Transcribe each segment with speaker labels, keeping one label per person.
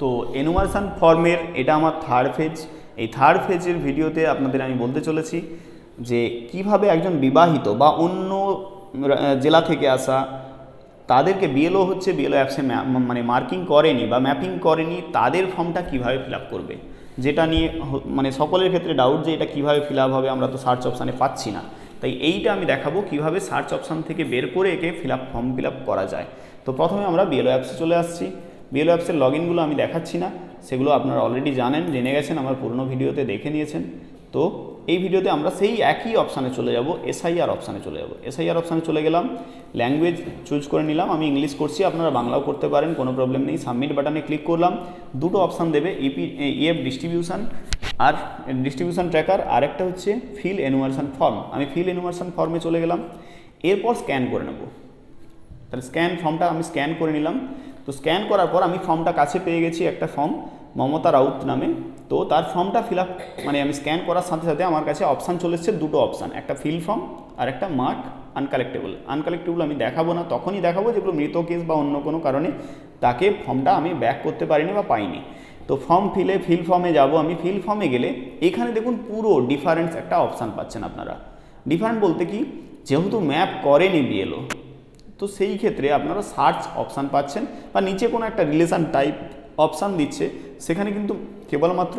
Speaker 1: তো এনুমারেশন ফর্মের এটা আমার থার্ড ফেজ এই থার্ড ফেজের ভিডিওতে আপনাদের আমি বলতে চলেছি যে কীভাবে একজন বিবাহিত বা অন্য জেলা থেকে আসা তাদেরকে বিএলও হচ্ছে বিএলও অ্যাপসে মানে মার্কিং করেনি বা ম্যাপিং করেনি, তাদের ফর্মটা কীভাবে ফিল করবে? যেটা নিয়ে মানে সকলের ক্ষেত্রে ডাউট যে এটা কীভাবে ফিল হবে, আমরা তো সার্চ অপশানে পাচ্ছি না। তাই এইটা আমি দেখাবো কীভাবে সার্চ অপশান থেকে বের করে একে ফিল ফর্ম ফিল করা যায়। তো প্রথমে আমরা বিএলও অ্যাপসে চলে আসছি। বিএলও অ্যাপসের লগ ইনগুলো আমি দেখাচ্ছি না, সেগুলো আপনারা অলরেডি জানেন, জেনে গেছেন, আমার পুরনো ভিডিওতে দেখে নিয়েছেন। তো এই ভিডিওতে আমরা সেই একই অপশানে চলে যাব এসআইআর অপশানে চলে যাব। এসআইআর অপশানে চলে গেলাম ল্যাঙ্গুয়েজ চুজ করে নিলাম, আমি ইংলিশ করছি, আপনারা বাংলাও করতে পারেন, কোনো প্রবলেম নেই সাবমিট বাটনে ক্লিক করলাম, দুটো অপশান দেবে ইপি ইএফ ডিস্ট্রিবিউশন আর ডিস্ট্রিবিউশন ট্র্যাকার আর একটা হচ্ছে ফিল এনুমারেশন ফর্ম আমি ফিল এনুমারেশন ফর্মে চলে গেলাম, এরপর স্ক্যান করে নেব। তাহলে স্ক্যান ফর্মটা আমি স্ক্যান করে নিলাম তো স্ক্যান করার পর আমি ফর্মটা কাছে পেয়ে গেছি একটা ফর্ম মমতা রাউত নামে। তো তার ফর্মটা ফিল আপ মানে আমি স্ক্যান করার সাথে সাথে আমার কাছে অপশান চলে এসছে দুটো অপশান একটা ফিল ফর্ম আর একটা মার্ক আনকালেক্টেবল আনকালেক্টেবল আমি দেখাবো না, তখনই দেখাবো যেগুলো মৃত কেস বা অন্য কোনো কারণে। তাকে ফর্মটা আমি ব্যাক করতে পারিনি বা পাইনি। তো ফর্ম ফিলে ফিল ফর্মে যাব আমি। ফিল ফর্মে গেলে এখানে দেখুন পুরো ডিফারেন্স একটা অপশান পাচ্ছেন আপনারা। ডিফারেন্ট বলতে কি? যেহেতু ম্যাপ করেনি বিএলও তো সেই ক্ষেত্রে আপনারা সার্চ অপশান পাচ্ছেন বা নিচে কোনো একটা রিলেশান টাইপ অপশান দিচ্ছে, সেখানে কিন্তু কেবলমাত্র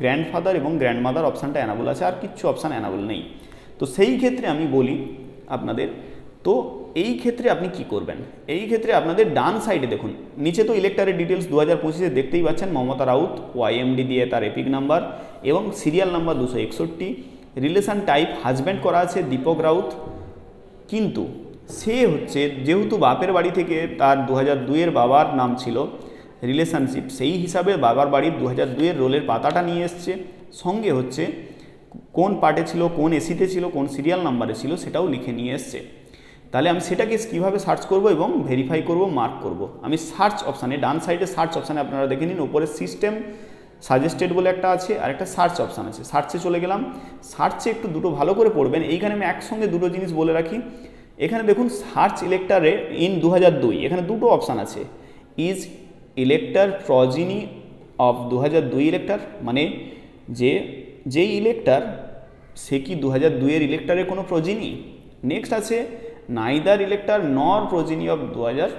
Speaker 1: গ্র্যান্ডফাদার এবং গ্র্যান্ডমাদার অপশানটা অ্যানাবল আছে, আর কিচ্ছু অপশান অ্যানাবল নেই। তো সেই ক্ষেত্রে আমি বলি আপনাদের, তো এই ক্ষেত্রে আপনি কি করবেন? এই ক্ষেত্রে আপনাদের ডান সাইডে দেখুন, নিচে তো ইলেক্টারের ডিটেলস দু হাজার পঁচিশে দেখতেই পাচ্ছেন, মমতা রাউত ওয়াইএমডি দিয়ে তার এপিক নাম্বার এবং সিরিয়াল নাম্বার দুশো একষট্টি। রিলেশান টাইপ হাজব্যান্ড করা আছে দীপক রাউত, কিন্তু সে হচ্ছে যেহেতু বাপের বাড়ি থেকে তার দু হাজার দুইয়ের বাবার নাম ছিল রিলেশনশিপ সেই হিসাবে বাবার বাড়ির দু হাজার দুইয়ের রোলের পাতাটা নিয়ে এসছে। সঙ্গে হচ্ছে কোন পার্টে ছিল, কোন এসিতে ছিল, কোন সিরিয়াল নাম্বারে ছিল সেটাও লিখে নিয়ে এসছে। তাহলে আমি সেটাকে কীভাবে সার্চ করব এবং ভেরিফাই করব মার্ক করব? আমি সার্চ অপশানে ডান সাইডে সার্চ অপশানে আপনারা দেখে নিন ওপরে সিস্টেম সাজেস্টেড বলে একটা আছে, আর একটা সার্চ অপশান আছে। সার্চে চলে গেলাম। সার্চে একটু দুটো ভালো করে পড়বেন। এইখানে আমি একসঙ্গে দুটো জিনিস বলে রাখি। এখানে দেখুন সার্চ ইলেক্টারে ইন দু এখানে দুটো অপশান আছে। ইজ ইলেক্টার প্রজিনি অফ দু হাজার দুই ইলেক্টার মানে যে, যেই ইলেক্টার, সে কি দু হাজার দুইয়ের ইলেক্টারের কোনো প্রজিনি? নেক্সট আছে, neither elector nor progeny of দু হাজার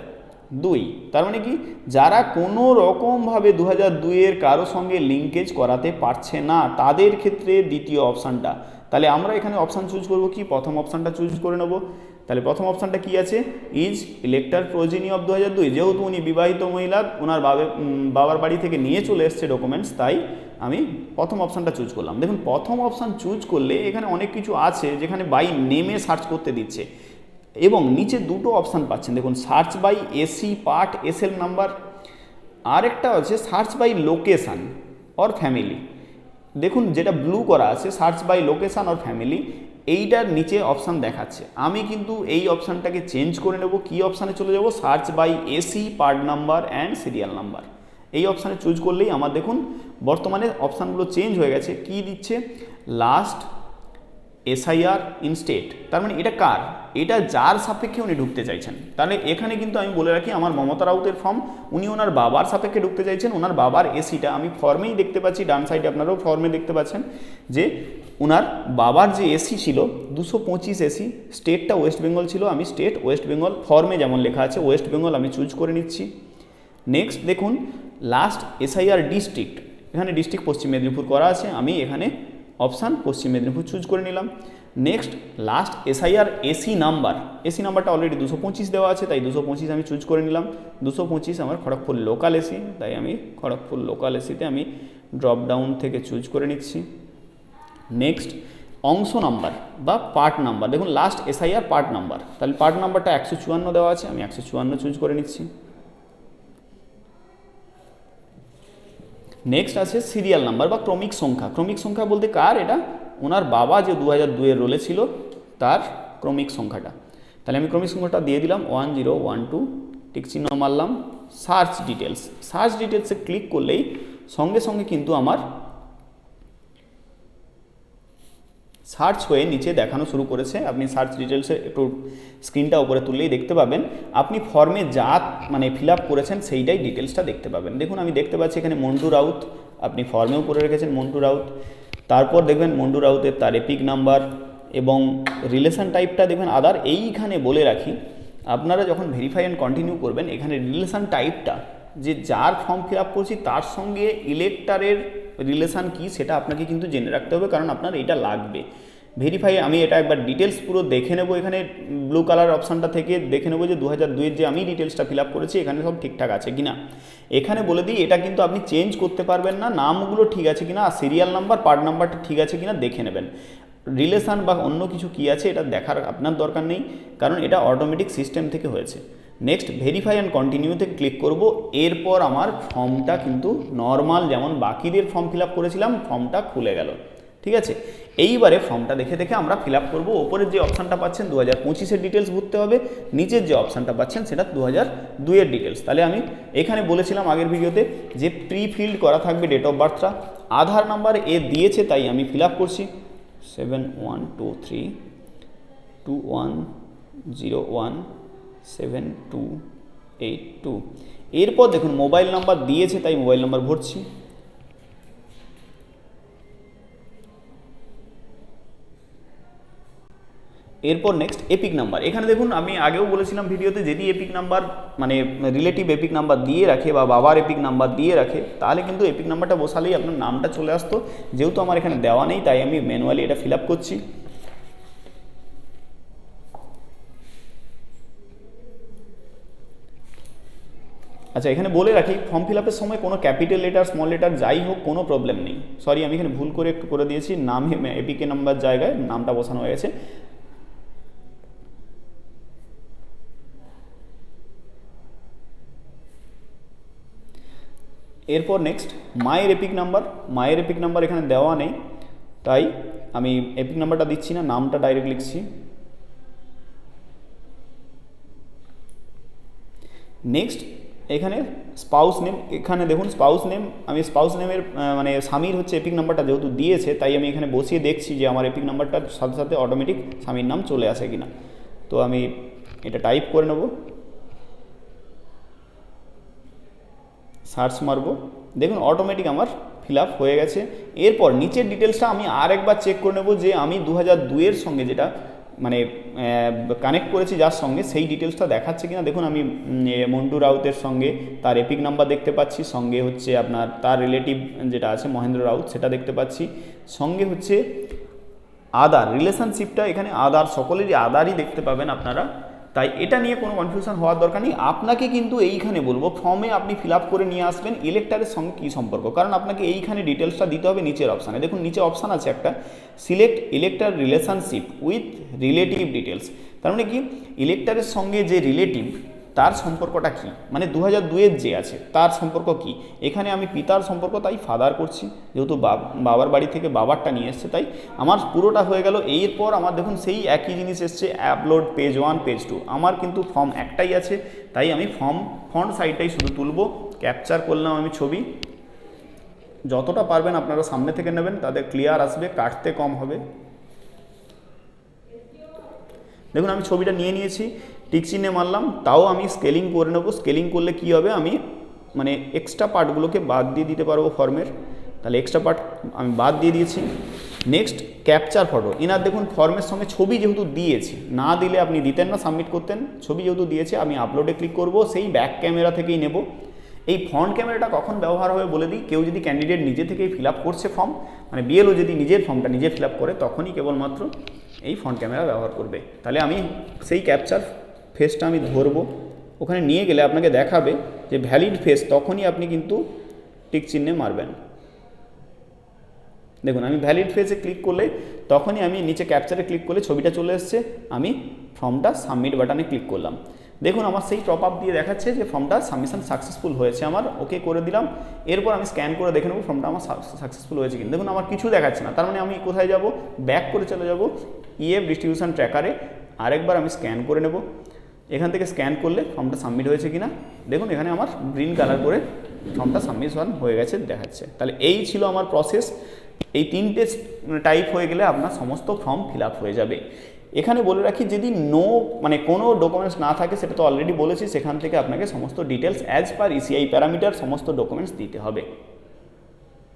Speaker 1: দুই। তার মানে কি? যারা কোনো রকমভাবে দু হাজার দুইয়ের কারও সঙ্গে লিঙ্কেজ করাতে পারছে না, তাদের ক্ষেত্রে দ্বিতীয় অপশানটা। তাহলে আমরা এখানে অপশান চুজ করব কি? প্রথম অপশানটা চুজ করে নেব। তাহলে প্রথম অপশানটা কি আছে? ইজ ইলেক্টার প্রোজিনি অফ দু হাজার দুই। যেহেতু উনি বিবাহিত মহিলা ওনার বাবে বাবার বাড়ি থেকে নিয়ে চলে এসছে ডকুমেন্টস তাই আমি প্রথম অপশানটা চুজ করলাম। দেখুন, প্রথম অপশান চুজ করলে এখানে অনেক কিছু আছে যেখানে বাই নেমে সার্চ করতে দিচ্ছে। এবং নিচে দুটো অপশান পাচ্ছেন। দেখুন search by AC part SL number আরেকটা আছে search by location or family দেখুন, যেটা ব্লু করা আছে search by location or family এইটার নিচে অপশান দেখাচ্ছে। আমি কিন্তু এই অপশানটাকে চেঞ্জ করে নেব, কি অপশানে চলে যাব? Search by AC part number and serial number এই অপশানে চুজ করলেই আমার দেখুন, বর্তমানে অপশানগুলো চেঞ্জ হয়ে গেছে। কি দিচ্ছে? লাস্ট এসআইআর ইন স্টেট তার মানে এটা কার? এটা যার সাপেক্ষে উনি ঢুকতে চাইছেন। তাহলে এখানে কিন্তু আমি বলে রাখি, আমার মমতা রাউতের ফর্ম উনি ওনার বাবার সাপেক্ষে ঢুকতে চাইছেন, ওনার বাবার এসিটা আমি ফর্মেই দেখতে পাচ্ছি, ডান সাইডে আপনারাও ফর্মে দেখতে পাচ্ছেন যে ওনার বাবার যে এসি ছিল, দুশো পঁচিশ এসি স্টেটটা ওয়েস্ট বেঙ্গল ছিল, আমি স্টেট ওয়েস্ট বেঙ্গল ফর্মে যেমন লেখা আছে ওয়েস্ট বেঙ্গল আমি চুজ করে নিচ্ছি। নেক্সট দেখুন লাস্ট এসআইআর ডিস্ট্রিক্ট এখানে ডিস্ট্রিক্ট পশ্চিম মেদিনীপুর করা আছে, আমি এখানে অপশান পশ্চিম মেদিনীপুর চুজ করে নিলাম। Next last SIR AC number AC নাম্বারটা অলরেডি দুশো পঁচিশ দেওয়া আছে, তাই দুশো পঁচিশ আমি চুজ করে নিলাম। দুশো পঁচিশ আমার খড়গপুর লোকাল এসি তাই আমি খড়গপুর লোকাল এসিতে আমি ড্রপ ডাউন থেকে চুজ করে নিচ্ছি। নেক্সট অংশ নাম্বার বা পার্ট নাম্বার দেখুন লাস্ট এসআইআর পার্ট নাম্বার তাহলে পার্ট নাম্বারটা একশো চুয়ান্ন দেওয়া আছে, আমি একশো চুয়ান্ন চুজ করে নিচ্ছি। নেক্সট আছে সিরিয়াল নাম্বার বা ক্রমিক সংখ্যা। ক্রমিক সংখ্যা বলতে কার? এটা ওনার বাবা যে দু হাজার দুয়ের রোলে ছিল, তার ক্রমিক সংখ্যাটা। তাহলে আমি ক্রমিক সংখ্যাটা দিয়ে দিলাম one zero one two tick চিহ্ন মারলাম সার্চ ডিটেলস সার্চ ডিটেলসে ক্লিক করলেই সঙ্গে সঙ্গে কিন্তু আমার সার্চ হয়ে নিচে দেখানো শুরু করেছে। আপনি সার্চ ডিটেলসে একটু স্ক্রিনটা উপরে তুললেই দেখতে পাবেন। আপনি ফর্মে যা মানে ফিল করেছেন সেইটাই ডিটেলসটা দেখতে পাবেন। দেখুন, আমি দেখতে পাচ্ছি এখানে মন্টু রাউত, আপনি ফর্মেও করে রেখেছেন মন্টু রাউত। তারপর দেখবেন মন্টু রাউতের তার এপিক নাম্বার এবং রিলেশন টাইপটা দেখবেন আদার এইখানে বলে রাখি। আপনারা যখন ভেরিফাই অ্যান্ড কন্টিনিউ করবেন, এখানে রিলেশন টাইপটা যে যার ফর্ম ফিল আপ করছি, তার সঙ্গে ইলেক্টারের রিলেশান কি সেটা আপনাকে কিন্তু জেনে রাখতে হবে, কারণ আপনার এটা লাগবে। ভেরিফাই আমি এটা একবার ডিটেলস পুরো দেখে নেব এখানে ব্লু কালার অপশানটা থেকে দেখে নেব যে দু হাজার দুইয়ের যে আমি ডিটেলসটা ফিল আপ করেছি, এখানে সব ঠিকঠাক আছে কিনা। এখানে বলে দিই, এটা কিন্তু আপনি চেঞ্জ করতে পারবেন না, নামগুলো ঠিক আছে কিনা, আর সিরিয়াল নাম্বার পার্ট নাম্বারটা ঠিক আছে কিনা দেখে নেবেন। রিলেশান বা অন্য কিছু কি আছে, এটা দেখার আপনার দরকার নেই, কারণ এটা অটোমেটিক সিস্টেম থেকে হয়েছে। নেক্সট ভেরিফাই অ্যান্ড কন্টিনিউতে ক্লিক করব। এরপর আমার ফর্মটা কিন্তু নর্মাল যেমন বাকিদের ফর্ম ফিল করেছিলাম ফর্মটা খুলে গেল। ঠিক আছে? এইবারে ফর্মটা দেখে দেখে আমরা ফিল আপ করব। ওপরের যে অপশানটা পাচ্ছেন দু হাজার পঁচিশের ডিটেলস ভরতে হবে। নিচের যে অপশানটা পাচ্ছেন, সেটা দু হাজার দুইয়ের ডিটেলস তাহলে আমি এখানে বলেছিলাম আগের ভিডিওতে যে প্রি ফিল্ড করা থাকবে ডেট অফ বার্থটা আধার নাম্বার এ দিয়েছে, তাই আমি ফিল আপ করছি। Seven one two three two one zero one seven two eight two. এরপর দেখুন, মোবাইল নাম্বার দিয়েছে, তাই মোবাইল নাম্বার ভরছি। এরপর নেক্সট এপিক নাম্বার এখানে দেখুন, আমি আগেও বলেছিলাম ভিডিওতে, যদি এপিক নাম্বার মানে রিলেটিভ এপিক নাম্বার দিয়ে রাখে বা বাবার এপিক নাম্বার দিয়ে রাখে, তাহলে কিন্তু এপিক নাম্বারটা বসালেই আপনার নামটা চলে আসতো। যেহেতু আমার এখানে দেওয়া নেই, তাই আমি ম্যানুয়ালি এটা ফিল করছি। আচ্ছা এখানে বলে রাখি ফর্ম ফিল আপের সময় কোনো ক্যাপিটাল লেটার স্মল লেটার যাই হোক, কোনো প্রবলেম নেই। সরি আমি এখানে ভুল করে করে দিয়েছি, নামে এপিকে নাম্বার জায়গায় নামটা বসানো হয়ে গেছে এরপর নেক্সট মায়ের এপিক নাম্বার মায়ের এপিক নাম্বার এখানে দেওয়া নেই, তাই আমি এপিক নাম্বারটা দিচ্ছি না, নামটা ডাইরেক্ট লিখছি। নেক্সট এখানে স্পাউস নেম এখানে দেখুন স্পাউস নেম আমি স্পাউস নেমের মানে স্বামীর হচ্ছে এপিক নাম্বারটা যেহেতু দিয়েছে, তাই আমি এখানে বসিয়ে দেখছি যে আমার এপিক নাম্বারটার সাথে সাথে অটোমেটিক স্বামীর নাম চলে আসে কিনা। তো আমি এটা টাইপ করে নেব। সার্চ মারবো। দেখুন অটোমেটিক আমার ফিল হয়ে গেছে। এরপর নিচের ডিটেলসটা আমি আর একবার চেক করে নেব যে আমি দু হাজার সঙ্গে যেটা মানে কানেক্ট করেছি যার সঙ্গে, সেই ডিটেলসটা দেখাচ্ছে কিনা, দেখুন আমি মন্টু রাউতের সঙ্গে, তার এপিক নাম্বার দেখতে পাচ্ছি, সঙ্গে হচ্ছে আপনার তার রিলেটিভ যেটা আছে, মহেন্দ্র রাউত, সেটা দেখতে পাচ্ছি। সঙ্গে হচ্ছে আদার রিলেশনশিপটা এখানে আদার, সকলেরই আদারই দেখতে পাবেন আপনারা। তাই এটা নিয়ে কোনো কনফিউশন হওয়ার দরকার নেই। আপনাকে কিন্তু এইখানে বলব ফর্মে আপনি ফিল আপ করে নিয়ে আসবেন ইলেক্টারের সঙ্গে কী সম্পর্ক। কারণ আপনাকে এইখানে ডিটেলসটা দিতে হবে নিচের অপশানে দেখুন, নিচে অপশান আছে একটা select elector relationship with relative details তার মানে কি? ইলেকটারের সঙ্গে যে রিলেটিভ তার সম্পর্কটা কি? মানে দু হাজার দুয়ের যে আছে, তার সম্পর্ক কি? এখানে আমি পিতার সম্পর্ক, তাই ফাদার করছি। যেহেতু বাবার বাড়ি থেকে বাবারটা নিয়ে এসছে, তাই আমার পুরোটা হয়ে গেল। এরপর আমার, দেখুন, সেই একই জিনিস এসছে upload page one page two আমার কিন্তু ফর্ম একটাই আছে, তাই আমি ফর্ম ফ্রন্ট সাইডটাই শুধু তুলবো। ক্যাপচার করলাম আমি ছবি। যতটা পারবেন আপনারা সামনে থেকে নেবেন, তাদের ক্লিয়ার আসবে, কাটতে কম হবে। দেখুন, আমি ছবিটা নিয়ে নিয়েছি। টিক চিহ্নে মারলাম, তাও আমি স্কেলিং করে নেব। স্কেলিং করলে কি হবে? আমি মানে এক্সট্রা পার্টগুলোকে বাদ দিয়ে দিতে পারব ফর্মের তাহলে এক্সট্রা পার্ট আমি বাদ দিয়ে দিয়েছি। নেক্সট ক্যাপচার ফটো এনার দেখুন ফর্মের সঙ্গে ছবি যেহেতু দিয়েছি, না দিলে আপনি দিতেন না সাবমিট করতেন। ছবি যেহেতু দিয়েছে, আমি আপলোডে ক্লিক করব, সেই ব্যাক ক্যামেরা থেকেই নেব। এই ফ্রন্ট ক্যামেরাটা কখন ব্যবহার হবে বলে দিই, কেউ যদি ক্যান্ডিডেট নিজে থেকেই ফিল করছে ফর্ম মানে বিএলও যদি নিজের ফর্মটা নিজে ফিল করে, তখনই কেবলমাত্র এই ফ্রন্ট ক্যামেরা ব্যবহার করবে। তাহলে আমি সেই ক্যাপচার ফেসটা আমি ধরবো। ওখানে নিয়ে গেলে আপনাকে দেখাবে যে ভ্যালিড ফেস তখনই আপনি কিন্তু টিক চিহ্নে মারবেন। দেখুন, আমি ভ্যালিড ফেসে ক্লিক করলে তখনই আমি নিচে ক্যাপচারে ক্লিক করলে ছবিটা চলে এসছে। আমি ফর্মটা সাবমিট বাটনে ক্লিক করলাম। দেখুন, আমার সেই টপ আপ দিয়ে দেখাচ্ছে যে ফর্মটা সাবমিশন সাকসেসফুল হয়েছে। আমার ওকে করে দিলাম। এরপর আমি স্ক্যান করে দেখে নেব ফর্মটা আমার সাকসেসফুল হয়েছে কিন্তু দেখুন, আমার কিছু দেখাচ্ছে না। তার মানে আমি কোথায় যাব? ব্যাক করে চলে যাব। ইএফ ডিস্ট্রিবিউশন ট্র্যাকারে আরেকবার আমি স্ক্যান করে নেব। এখান থেকে স্ক্যান করলে ফর্মটা সাবমিট হয়েছে কিনা? দেখুন, এখানে আমার গ্রিন কালার করে ফর্মটা সাবমিশন হয়ে গেছে, দেখাচ্ছে। তাহলে এই ছিল আমার প্রসেস এই তিনটে টাইপ হয়ে গেলে আপনার সমস্ত ফর্ম ফিল হয়ে যাবে। এখানে বলে রাখি, যদি নো মানে কোনো ডকুমেন্টস না থাকে, সেটা তো অলরেডি বলেছি, সেখান থেকে আপনাকে সমস্ত details as per ECI parameter সমস্ত ডকুমেন্টস দিতে হবে।